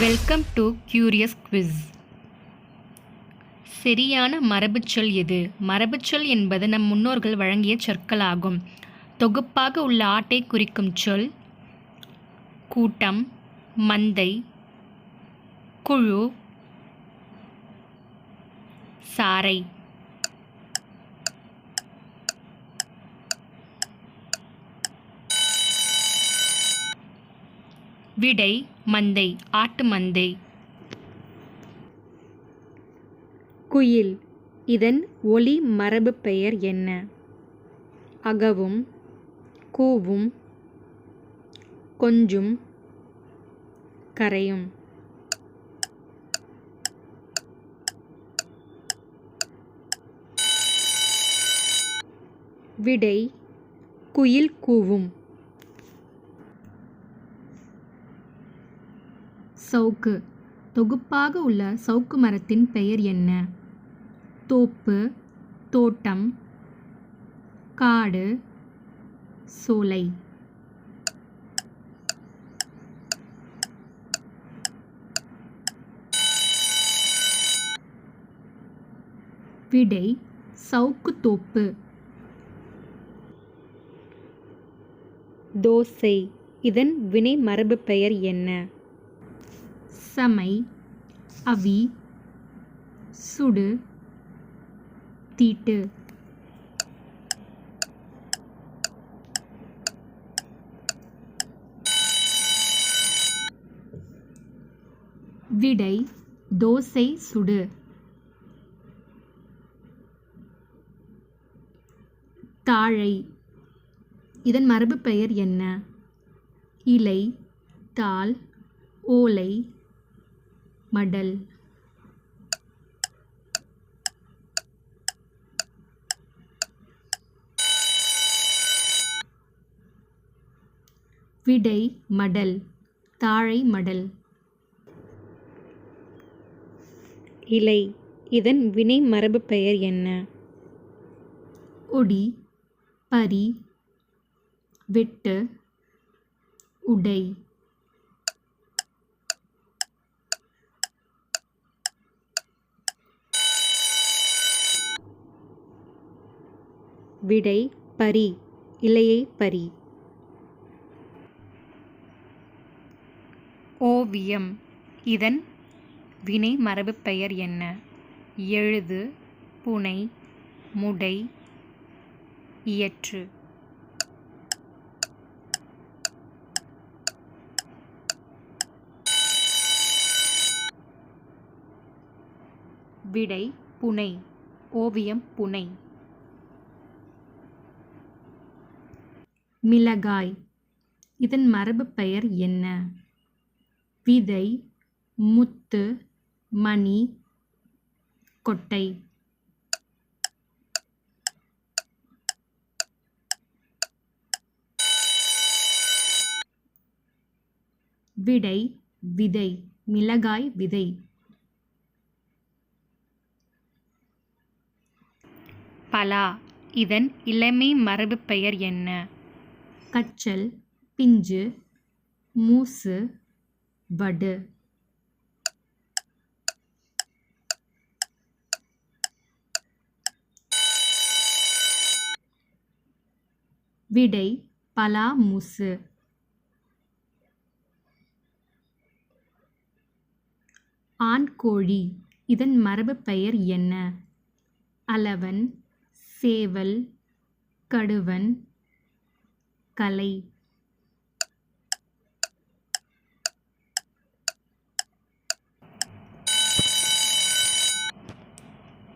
Welcome to curious quiz சரியான மரபுச்சொல் எது? மரபுச்சொல் என்பது நம் முன்னோர்கள் வழங்கிய சொற்களாகும். தொகுப்பாக உள்ள ஆட்டை குறிக்கும் சொல் கூட்டம் மந்தை குழு சாரை விடை மந்தை ஆட்டு மந்தை. குயில் இதன் ஒலி மரபு பெயர் என்ன? அகவும் கூவும் கொஞ்சும் கரையும். விடை குயில் கூவும். சவுக்கு. தொகுப்பாக உள்ள சவுக்கு மரத்தின் பெயர் என்ன? தோப்பு தோட்டம் காடு சோலை. விடை சவுக்கு தோப்பு. தோசை. இதன் வினை மரபு பெயர் என்ன? சமை அவி சுடு தீட்டு. விடை தோசை சுடு. தாழை இதன் மரபு பெயர் என்ன? இலை தாள் ஓலை மடல். விடை மடல். தாழை மடல். இலை. இதன் வினை மரபு பெயர் என்ன? ஒடி. பரி. வெட்டு. உடை. விடை பரி இலையை பரி. ஓவியம். இதன் வினை மரபு பெயர் என்ன? எழுது புனை முடை இயற்று. விடை புனை. ஓவியம் புனை. மிளகாய். இதன் மரபு பெயர் என்ன? விதை முத்து மணி கொட்டை. விடை விதை மிளகாய் விதை. பலா. இதன் இளமை மரபு பெயர் என்ன? கச்சல் பிஞ்சு மூசு வடு. விடை பலா மூசு. ஆண் கோழி இதன் மரபு பெயர் என்ன? அளவன் சேவல் கடுவன் கலை.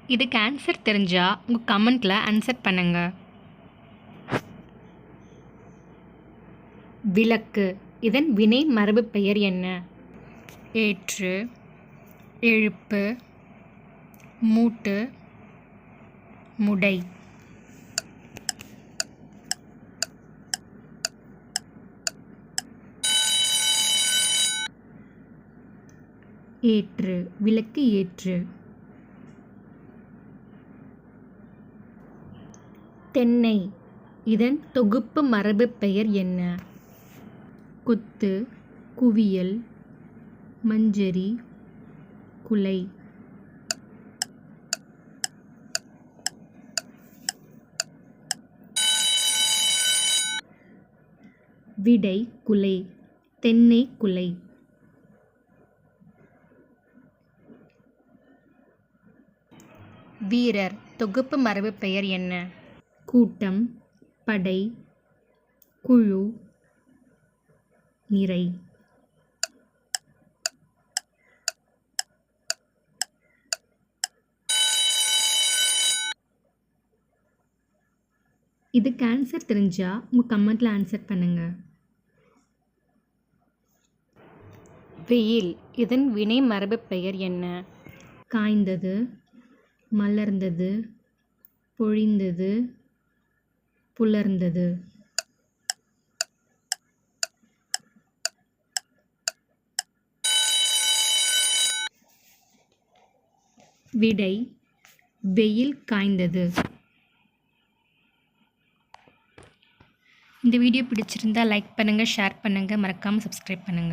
இதுக்கு ஆன்சர் தெரிஞ்சால் உங்கள் கமெண்ட்டில் ஆன்சர் பண்ணுங்கள் விளக்கு. இதன் வினை மரபு பெயர் என்ன? ஏற்று எழுப்பு மூட்டு முடை. ஏற்று விளக்கு ஏற்று. தென்னை இதன் தொகுப்பு மரபு பெயர் என்ன? குத்து குவியல் மஞ்சரி குலை. விடை குலை. தென்னை குலை. வீரர் தொகுப்பு மரபு பெயர் என்ன? கூட்டம் படை குழு நிறை. இதுக்கு ஆன்சர் தெரிஞ்சால் உங்கள் கமெண்ட்டில் ஆன்சர் பண்ணுங்கள் வெயில் இதன் வினை மரபு பெயர் என்ன? காய்ந்தது மலர்ந்தது பொழிந்தது புலர்ந்தது. விடை வெயில் காய்ந்தது. இந்த வீடியோ பிடிச்சிருந்தா லைக் பண்ணுங்கள் ஷேர் பண்ணுங்கள் மறக்காமல் சப்ஸ்கிரைப் பண்ணுங்கள்